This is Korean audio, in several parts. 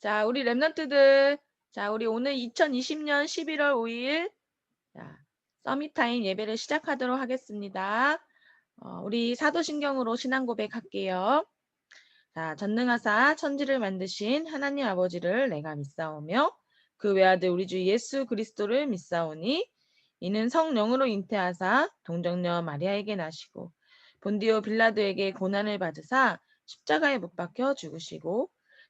자, 우리 랩런트들. 자, 우리 오늘 2020년 11월 5일 자, 서밋타임 예배를 시작하도록 하겠습니다. 어, 우리 사도신경으로 신앙 고백 할게요. 자, 전능하사 천지를 만드신 하나님 아버지를 내가 믿사오며 그 외아들 우리 주 예수 그리스도를 믿사오니 이는 성령으로 잉태하사 동정녀 마리아에게 나시고 본디오 빌라도에게 고난을 받으사 십자가에 못 박혀 죽으시고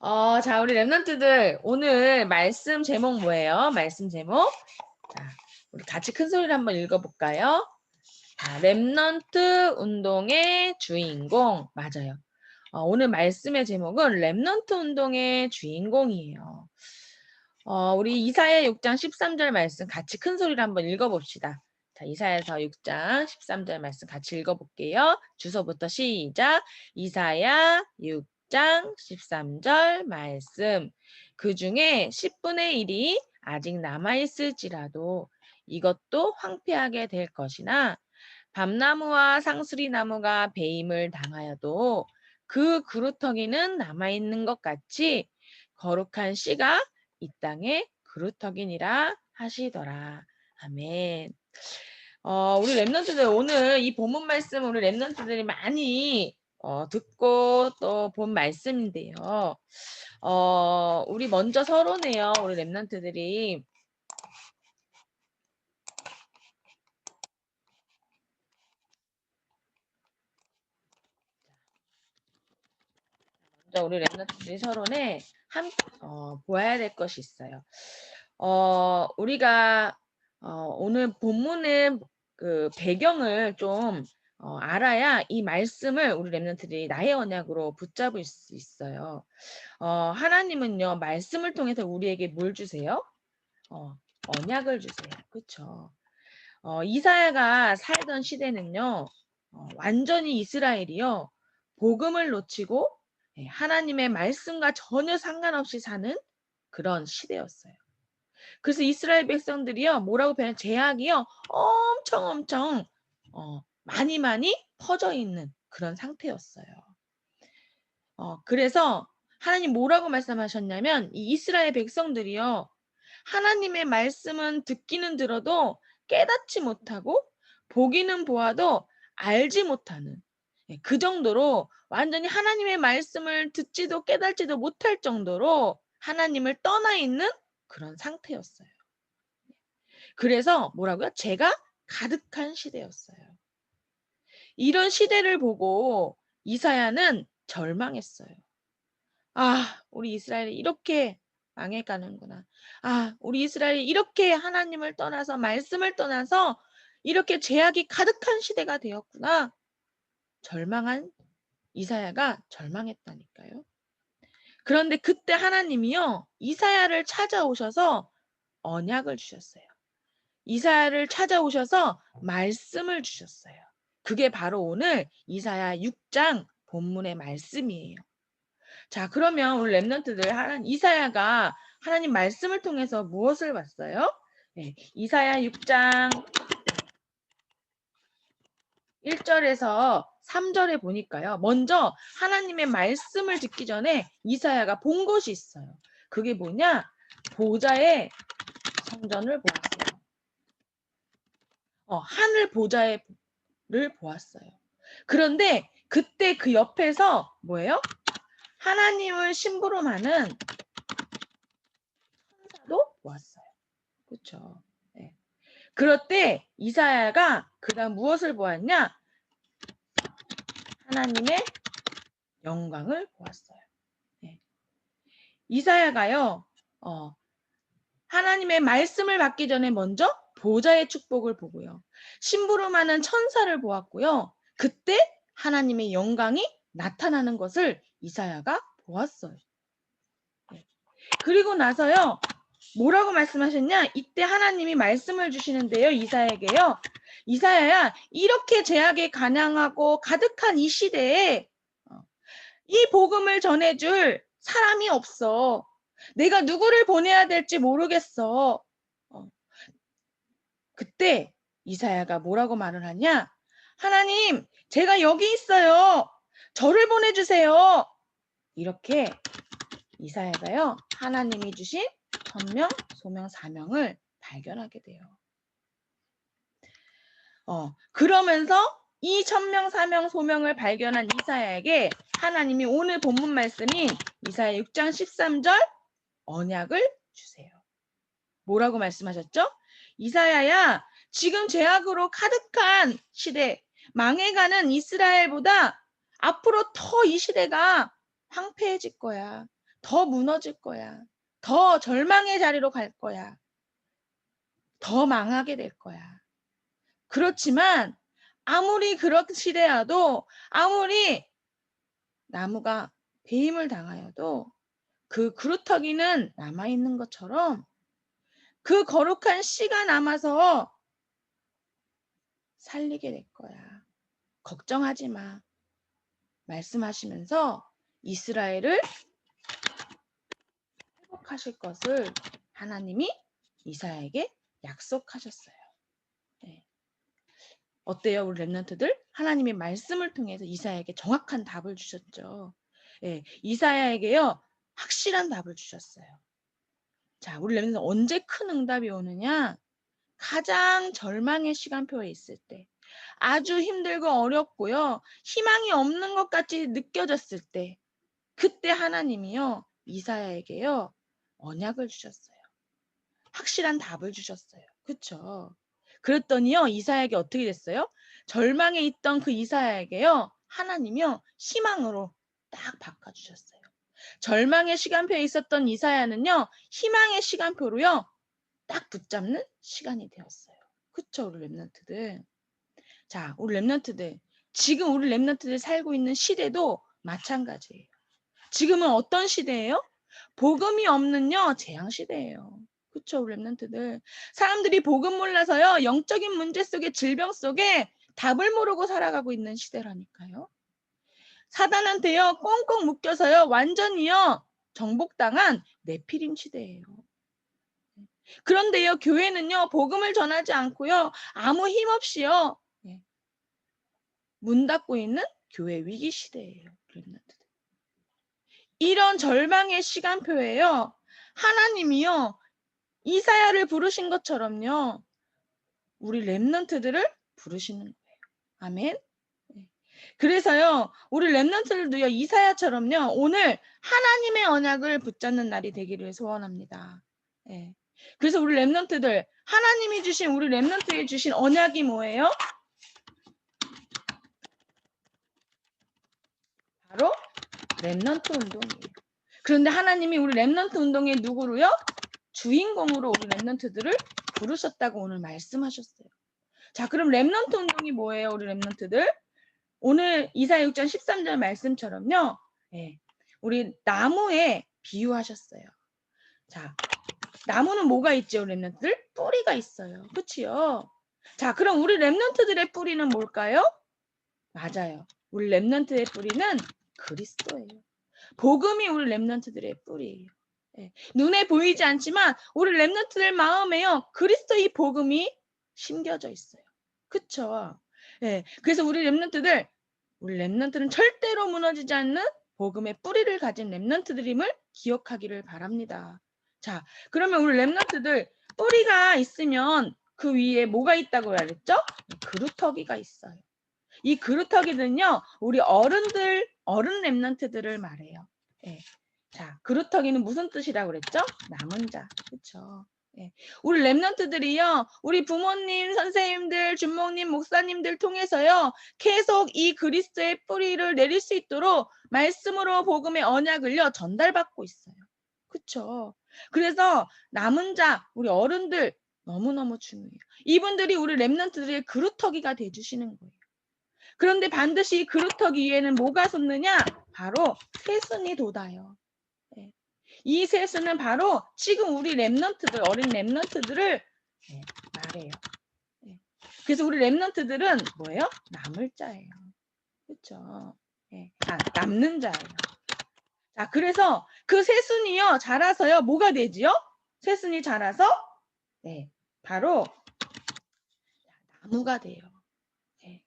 어, 자, 우리 랩런트들 오늘 말씀 제목 뭐예요? 말씀 제목. 자, 우리 같이 큰 소리로 한번 읽어볼까요? 자, 랩런트 운동의 주인공. 맞아요. 어, 오늘 말씀의 제목은 랩런트 운동의 주인공이에요. 어, 우리 이사야 6장 13절 말씀 같이 큰 소리로 한번 읽어봅시다. 자, 이사야서 6장 13절 말씀 같이 읽어볼게요. 주소부터 시작. 이사야 6 장 13절 말씀. 그 중에 10분의 1이 아직 남아있을지라도 이것도 황폐하게 될 것이나 밤나무와 상수리나무가 배임을 당하여도 그 그루터기는 남아있는 것 같이 거룩한 씨가 이 땅에 그루터기니라 하시더라. 아멘. 어, 우리 랩런트들 오늘 이 본문 말씀 우리 랩런트들이 많이 어, 듣고 또 본 말씀인데요. 어, 우리 먼저 서론해요. 우리 랩런트들이 먼저 우리 랩런트들이 서론에 한 어, 보아야 될 것이 있어요. 어, 우리가 어, 오늘 본문의 그 배경을 좀 어, 알아야 이 말씀을 우리 랩런트들이 나의 언약으로 붙잡을 수 있어요. 어, 하나님은요 말씀을 통해서 우리에게 뭘 주세요? 어, 언약을 주세요. 그렇죠? 어, 이사야가 살던 시대는요 어, 완전히 이스라엘이요 복음을 놓치고 예, 하나님의 말씀과 전혀 상관없이 사는 그런 시대였어요. 그래서 이스라엘 백성들이요 뭐라고 표현 제약이요 엄청 엄청 어, 많이 많이 퍼져 있는 그런 상태였어요. 어, 그래서 하나님 뭐라고 말씀하셨냐면 이 이스라엘 백성들이요 하나님의 말씀은 듣기는 들어도 깨닫지 못하고 보기는 보아도 알지 못하는 예, 그 정도로 완전히 하나님의 말씀을 듣지도 깨닫지도 못할 정도로 하나님을 떠나 있는 그런 상태였어요. 그래서 뭐라고요? 제가 가득한 시대였어요. 이런 시대를 보고 이사야는 절망했어요. 아, 우리 이스라엘이 이렇게 망해가는구나. 아, 우리 이스라엘이 이렇게 하나님을 떠나서 말씀을 떠나서 이렇게 죄악이 가득한 시대가 되었구나. 절망한 이사야가 절망했다니까요. 그런데 그때 하나님이요. 이사야를 찾아오셔서 언약을 주셨어요. 이사야를 찾아오셔서 말씀을 주셨어요. 그게 바로 오늘 이사야 6장 본문의 말씀이에요. 자, 그러면 우리 랩런트들 이사야가 하나님 말씀을 통해서 무엇을 봤어요? 네, 이사야 6장 1절에서 3절에 보니까요. 먼저 하나님의 말씀을 듣기 전에 이사야가 본 것이 있어요. 그게 뭐냐? 보좌의 성전을 보았어요. 어, 하늘 보좌 를 보았어요. 그런데 그때 그 옆에서 뭐예요? 하나님을 심부름하는 천사도 보았어요. 그렇죠? 네. 그럴 때 이사야가 그다음 무엇을 보았냐? 하나님의 영광을 보았어요. 네. 이사야가요, 어, 하나님의 말씀을 받기 전에 먼저 보좌의 축복을 보고요. 심부름하는 천사를 보았고요. 그때 하나님의 영광이 나타나는 것을 이사야가 보았어요. 네. 그리고 나서요, 뭐라고 말씀하셨냐? 이때 하나님이 말씀을 주시는데요. 이사야에게요. 이사야야, 이렇게 제약에 간양하고 가득한 이 시대에 어, 이 복음을 전해줄 사람이 없어. 내가 누구를 보내야 될지 모르겠어. 어, 그때 이사야가 뭐라고 말을 하냐? 하나님, 제가 여기 있어요. 저를 보내주세요. 이렇게 이사야가요, 하나님이 주신 천명, 소명, 사명을 발견하게 돼요. 어, 그러면서 이 천명, 사명, 소명을 발견한 이사야에게 하나님이 오늘 본문 말씀인 이사야 6장 13절 언약을 주세요. 뭐라고 말씀하셨죠? 이사야야, 지금 죄악으로 가득한 시대, 망해가는 이스라엘보다 앞으로 더 이 시대가 황폐해질 거야. 더 무너질 거야. 더 절망의 자리로 갈 거야. 더 망하게 될 거야. 그렇지만 아무리 그렇시대라도 아무리 나무가 배임을 당하여도 그 그루터기는 남아있는 것처럼 그 거룩한 씨가 남아서 살리게 될 거야. 걱정하지 마. 말씀하시면서 이스라엘을 회복하실 것을 하나님이 이사야에게 약속하셨어요. 네. 어때요, 우리 랩런트들? 하나님의 말씀을 통해서 이사야에게 정확한 답을 주셨죠. 네. 이사야에게요, 확실한 답을 주셨어요. 자, 우리 랩런트 언제 큰 응답이 오느냐? 가장 절망의 시간표에 있을 때, 아주 힘들고 어렵고요, 희망이 없는 것 같이 느껴졌을 때, 그때 하나님이요, 이사야에게요, 언약을 주셨어요. 확실한 답을 주셨어요. 그쵸? 그랬더니요, 이사야에게 어떻게 됐어요? 절망에 있던 그 이사야에게요, 하나님이요, 희망으로 딱 바꿔 주셨어요. 절망의 시간표에 있었던 이사야는요, 희망의 시간표로요, 딱 붙잡는 시간이 되었어요. 그쵸, 우리 랩런트들. 자, 우리 랩런트들. 지금 우리 랩런트들 살고 있는 시대도 마찬가지예요. 지금은 어떤 시대예요? 복음이 없는요, 재앙 시대예요. 그쵸, 우리 랩런트들. 사람들이 복음 몰라서요, 영적인 문제 속에 질병 속에 답을 모르고 살아가고 있는 시대라니까요. 사단한테요, 꽁꽁 묶여서요, 완전히요, 정복당한 네피림 시대예요. 그런데요, 교회는요, 복음을 전하지 않고요, 아무 힘 없이요, 예, 문 닫고 있는 교회 위기 시대예요. 이런 절망의 시간표에요, 하나님이요, 이사야를 부르신 것처럼요, 우리 랩런트들을 부르시는 거예요. 아멘. 네. 그래서요, 우리 랩런트들도요, 이사야처럼요, 오늘 하나님의 언약을 붙잡는 날이 되기를 소원합니다. 예. 그래서 우리 랩런트들 하나님이 주신 우리 랩런트에 주신 언약이 뭐예요? 바로 랩런트 운동이에요. 그런데 하나님이 우리 랩런트 운동의 누구로요? 주인공으로 우리 랩런트들을 부르셨다고 오늘 말씀하셨어요. 자, 그럼 랩런트 운동이 뭐예요, 우리 랩런트들? 오늘 이사야 6장 13절 말씀처럼요. 예, 우리 나무에 비유하셨어요. 자, 나무는 뭐가 있죠, 랩런트들? 뿌리가 있어요. 그치요? 자, 그럼 우리 랩런트들의 뿌리는 뭘까요? 맞아요. 우리 랩런트의 뿌리는 그리스도예요. 복음이 우리 랩런트들의 뿌리예요. 예. 눈에 보이지 않지만 우리 랩런트들 마음에요. 그리스도의 복음이 심겨져 있어요. 그쵸? 예. 그래서 우리 랩런트들, 우리 랩런트는 절대로 무너지지 않는 복음의 뿌리를 가진 랩런트들임을 기억하기를 바랍니다. 자, 그러면 우리 랩런트들 뿌리가 있으면 그 위에 뭐가 있다고 그랬죠? 그루터기가 있어요. 이 그루터기는요, 우리 어른들, 어른 랩런트들을 말해요. 예. 자, 그루터기는 무슨 뜻이라고 그랬죠? 남은 자. 예. 우리 랩런트들이요, 우리 부모님, 선생님들, 주목님, 목사님들 통해서요, 계속 이 그리스도의 뿌리를 내릴 수 있도록 말씀으로 복음의 언약을요, 전달받고 있어요. 그쵸? 그래서 남은 자, 우리 어른들 너무너무 중요해요. 이분들이 우리 랩런트들의 그루터기가 돼주시는 거예요. 그런데 반드시 이 그루터기 위에는 뭐가 솟느냐? 바로 새순이 돋아요. 네. 이 세수는 바로 지금 우리 랩런트들, 어린 랩런트들을 네, 말해요. 네. 그래서 우리 랩런트들은 뭐예요? 남을 자예요. 그렇죠? 네. 아, 남는 자예요. 자, 그래서 그 새순이요 자라서요 뭐가 되지요? 새순이 자라서 네, 바로 나무가 돼요. 네.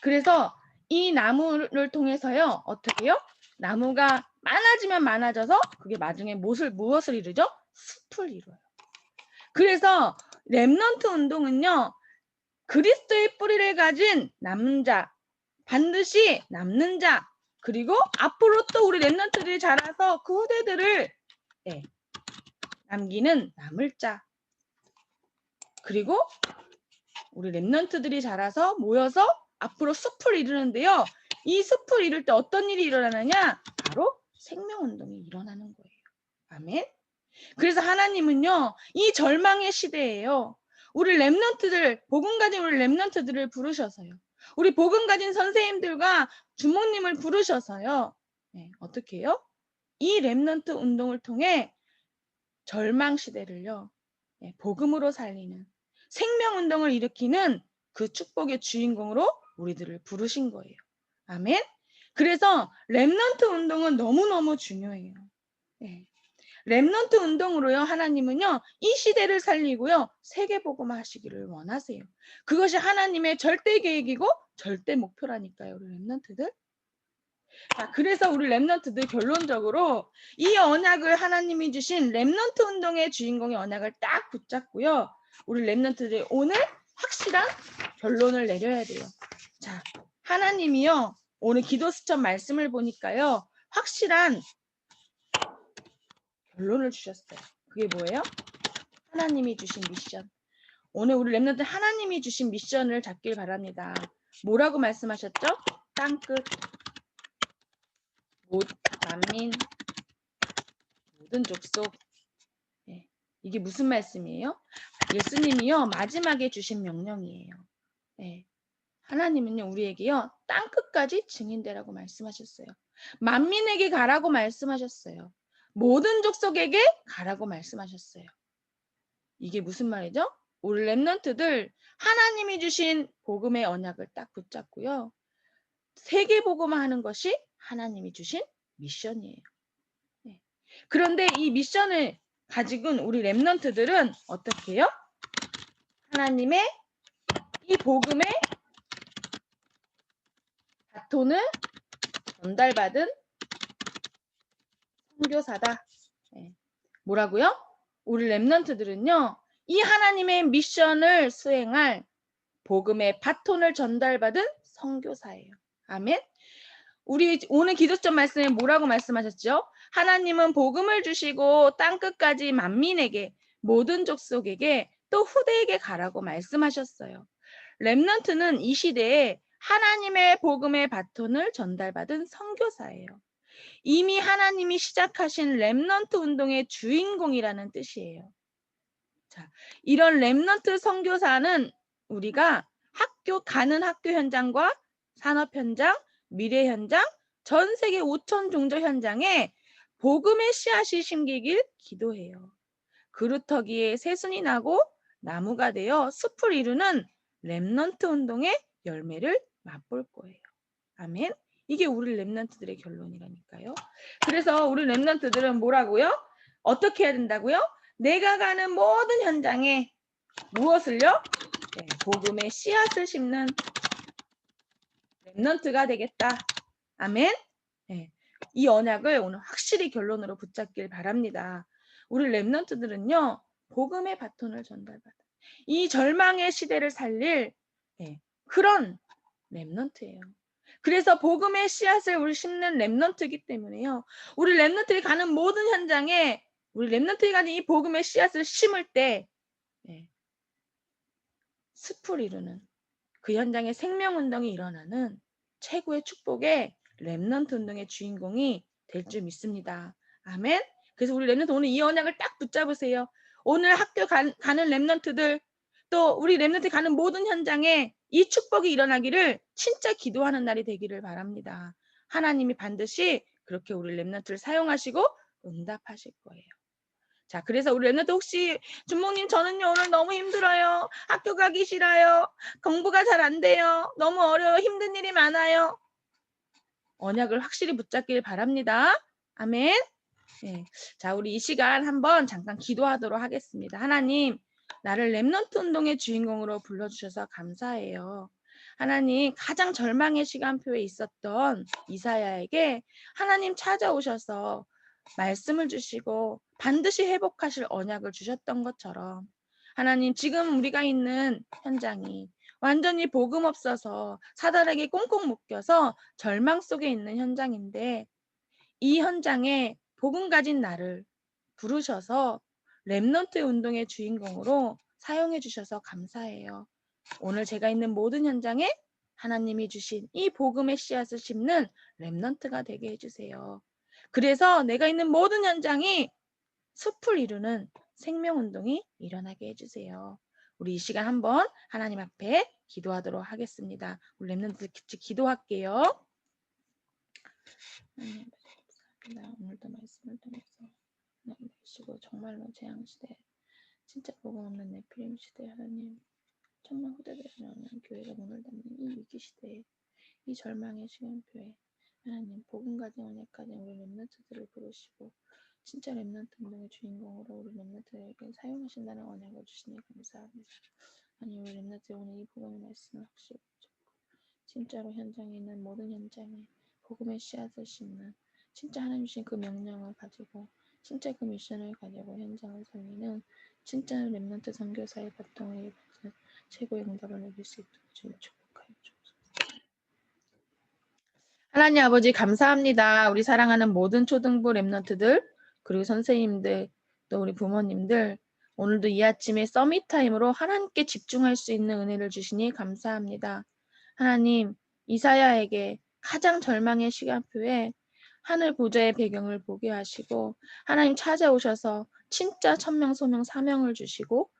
그래서 이 나무를 통해서요 어떻게요? 나무가 많아지면 많아져서 그게 나중에 무엇을 무엇을 이루죠? 숲을 이루어요. 그래서 렘넌트 운동은요 그리스도의 뿌리를 가진 남는 자 반드시 남는 자 그리고 앞으로 또 우리 렘넌트들이 자라서 그 후대들을 네, 남기는 남을 자 그리고 우리 렘넌트들이 자라서 모여서 앞으로 숲을 이루는데요. 이 숲을 이룰 때 어떤 일이 일어나느냐? 바로 생명운동이 일어나는 거예요. 아멘. 그래서 하나님은요, 이 절망의 시대에요. 우리 렘넌트들, 복음 가진 우리 렘넌트들을 부르셔서요. 우리 복음 가진 선생님들과 주모님을 부르셔서요. 네, 어떻게 해요? 이 렘넌트 운동을 통해 절망 시대를요. 네, 복음으로 살리는 생명 운동을 일으키는 그 축복의 주인공으로 우리들을 부르신 거예요. 아멘. 그래서 렘넌트 운동은 너무너무 중요해요. 네. 렘넌트 운동으로요. 하나님은요. 이 시대를 살리고요. 세계 복음화 하시기를 원하세요. 그것이 하나님의 절대 계획이고 절대 목표라니까요. 우리 렘넌트들. 자, 그래서 우리 렘넌트들 결론적으로 이 언약을 하나님이 주신 렘넌트 운동의 주인공의 언약을 딱 붙잡고요. 우리 렘넌트들이 오늘 확실한 결론을 내려야 돼요. 자, 하나님이요. 오늘 기도 수첩 말씀을 보니까요. 확실한 결론을 주셨어요. 그게 뭐예요? 하나님이 주신 미션. 오늘 우리 랩런들 하나님이 주신 미션을 잡길 바랍니다. 뭐라고 말씀하셨죠? 땅끝, 못, 만민, 모든 족속. 네. 이게 무슨 말씀이에요? 예수님이요 마지막에 주신 명령이에요. 네. 하나님은요 우리에게요 땅 끝까지 증인되라고 말씀하셨어요. 만민에게 가라고 말씀하셨어요. 모든 족속에게 가라고 말씀하셨어요. 이게 무슨 말이죠? 우리 랩런트들 하나님이 주신 복음의 언약을 딱 붙잡고요. 세계 복음화 하는 것이 하나님이 주신 미션이에요. 네. 그런데 이 미션을 가지고 우리 랩런트들은 어떻게 해요? 하나님의 이 복음의 바톤을 전달받은 선교사다. 네. 뭐라고요? 우리 랩런트들은요. 이 하나님의 미션을 수행할 복음의 바톤을 전달받은 선교사예요. 아멘. 우리 오늘 기도점 말씀에 뭐라고 말씀하셨죠? 하나님은 복음을 주시고 땅 끝까지 만민에게 모든 족속에게 또 후대에게 가라고 말씀하셨어요. 렘넌트는 이 시대에 하나님의 복음의 바톤을 전달받은 선교사예요. 이미 하나님이 시작하신 렘넌트 운동의 주인공이라는 뜻이에요. 자, 이런 렘넌트 선교사는 우리가 학교 가는 학교 현장과 산업 현장, 미래 현장, 전 세계 5천 종족 현장에 복음의 씨앗이 심기길 기도해요. 그루터기에 새순이 나고 나무가 되어 숲을 이루는 렘넌트 운동의 열매를 맛볼 거예요. 아멘. 이게 우리 렘넌트들의 결론이라니까요. 그래서 우리 렘넌트들은 뭐라고요? 어떻게 해야 된다고요? 내가 가는 모든 현장에 무엇을요? 네, 복음의 씨앗을 심는 렘넌트가 되겠다. 아멘. 네, 이 언약을 오늘 확실히 결론으로 붙잡길 바랍니다. 우리 렘넌트들은요. 복음의 바톤을 전달받아. 이 절망의 시대를 살릴 네, 그런 렘넌트예요. 그래서 복음의 씨앗을 우리 심는 렘넌트이기 때문에요. 우리 렘넌트가 가는 모든 현장에 우리 렘넌트가 가는 이 복음의 씨앗을 심을 때 네, 숲을 이루는 그 현장에 생명운동이 일어나는 최고의 축복의 렘넌트 운동의 주인공이 될 줄 믿습니다. 아멘. 그래서 우리 렘넌트 오늘 이 언약을 딱 붙잡으세요. 오늘 학교 가, 가는 렘넌트들 또 우리 렘넌트 가는 모든 현장에 이 축복이 일어나기를 진짜 기도하는 날이 되기를 바랍니다. 하나님이 반드시 그렇게 우리 렘넌트를 사용하시고 응답하실 거예요. 자, 그래서 우리 랩런트 혹시 준목님 저는요 오늘 너무 힘들어요. 학교 가기 싫어요. 공부가 잘 안 돼요. 너무 어려워. 힘든 일이 많아요. 언약을 확실히 붙잡길 바랍니다. 아멘. 네. 자, 우리 이 시간 한번 잠깐 기도하도록 하겠습니다. 하나님, 나를 랩넌트 운동의 주인공으로 불러주셔서 감사해요. 하나님, 가장 절망의 시간표에 있었던 이사야에게 하나님 찾아오셔서 말씀을 주시고 반드시 회복하실 언약을 주셨던 것처럼 하나님, 지금 우리가 있는 현장이 완전히 복음 없어서 사단에게 꽁꽁 묶여서 절망 속에 있는 현장인데 이 현장에 복음 가진 나를 부르셔서 랩넌트 운동의 주인공으로 사용해 주셔서 감사해요. 오늘 제가 있는 모든 현장에 하나님이 주신 이 복음의 씨앗을 심는 랩넌트가 되게 해주세요. 그래서 내가 있는 모든 현장이 숲을 이루는 생명운동이 일어나게 해주세요. 우리 이 시간 한번 하나님 앞에 기도하도록 하겠습니다. 우리 랩런트 같이 기도할게요. 오늘도 말씀을 통해서 하나님 주시고 정말로 재앙시대 진짜 복음 없는 네피림 시대 하나님 천만 후대들이라는 교회가 문을 닫는 이 위기 시대에 이 절망의 시간표에 하나님 복음 가진 언약까지 우리 랩런트들을 부르시고 진짜 랩런트 운동의 주인공으로 우리 랩런트에게 사용하신다는 언약을 주시니 감사합니다. 아니 우리 랩런트 오늘 이 복음의 말씀을 확실히 진짜로 현장에 있는 모든 현장에 복음의 씨앗을 심는 진짜 하나님 주신 그 명령을 가지고 진짜 그 미션을 가지고 현장을 살리는 진짜 랩런트 선교사의 바통을 입는 최고의 응답을 누릴 수 있도록 주님 축복하여 주옵소서. 하나님 아버지 감사합니다. 우리 사랑하는 모든 초등부 랩런트들 그리고 선생님들 또 우리 부모님들 오늘도 이 아침에 서밋 타임으로 하나님께 집중할 수 있는 은혜를 주시니 감사합니다. 하나님 이사야에게 가장 절망의 시간표에 하늘 보좌의 배경을 보게 하시고 하나님 찾아오셔서 진짜 천명 소명 사명을 주시고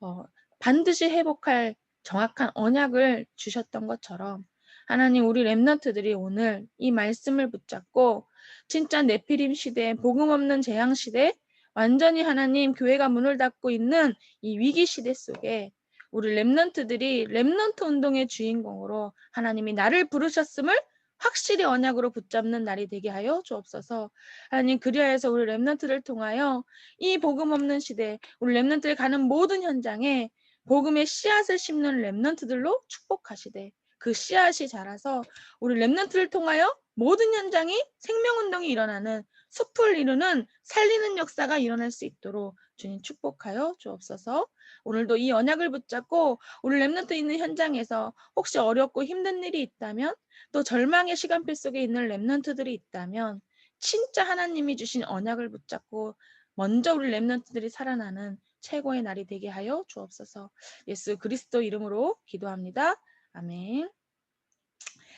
어, 반드시 회복할 정확한 언약을 주셨던 것처럼 하나님 우리 랩너트들이 오늘 이 말씀을 붙잡고 진짜 네피림 시대 복음 없는 재앙 시대 완전히 하나님 교회가 문을 닫고 있는 이 위기 시대 속에 우리 랩넌트들이 랩넌트 운동의 주인공으로 하나님이 나를 부르셨음을 확실히 언약으로 붙잡는 날이 되게 하여 주옵소서. 하나님 그리하여서 우리 렘넌트를 통하여 이 복음 없는 시대 우리 렘넌트를 가는 모든 현장에 복음의 씨앗을 심는 렘넌트들로 축복하시되 그 씨앗이 자라서 우리 렘넌트를 통하여 모든 현장이 생명운동이 일어나는 숲을 이루는 살리는 역사가 일어날 수 있도록 주님 축복하여 주옵소서. 오늘도 이 언약을 붙잡고 우리 렘넌트 있는 현장에서 혹시 어렵고 힘든 일이 있다면 또 절망의 시간표 속에 있는 렘넌트들이 있다면 진짜 하나님이 주신 언약을 붙잡고 먼저 우리 렘넌트들이 살아나는 최고의 날이 되게 하여 주옵소서. 예수 그리스도 이름으로 기도합니다. 아멘.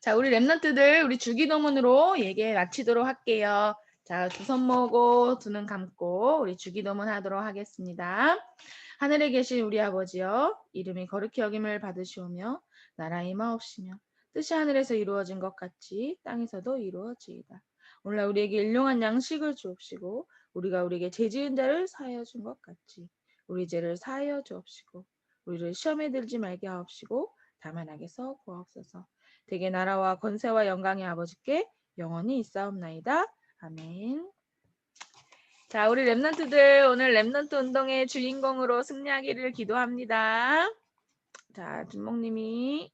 자, 우리 렘넌트들 우리 주기도문으로 얘기 마치도록 할게요. 자, 두 손 모으고 두 눈 감고 우리 주기도문 하도록 하겠습니다. 하늘에 계신 우리 아버지여 이름이 거룩히 여김을 받으시오며 나라 임하옵시며 뜻이 하늘에서 이루어진 것 같이 땅에서도 이루어지이다. 오늘 우리에게 일용한 양식을 주옵시고 우리가 우리에게 죄 지은 자를 사하여 준 것 같이 우리 죄를 사하여 주옵시고 우리를 시험에 들지 말게 하옵시고 다만 악에서 구하옵소서. 대개 나라와 권세와 영광의 아버지께 영원히 있사옵나이다. 아멘. 자, 우리 랩런트들 오늘 랩런트 운동의 주인공으로 승리하기를 기도합니다. 자, 준목님이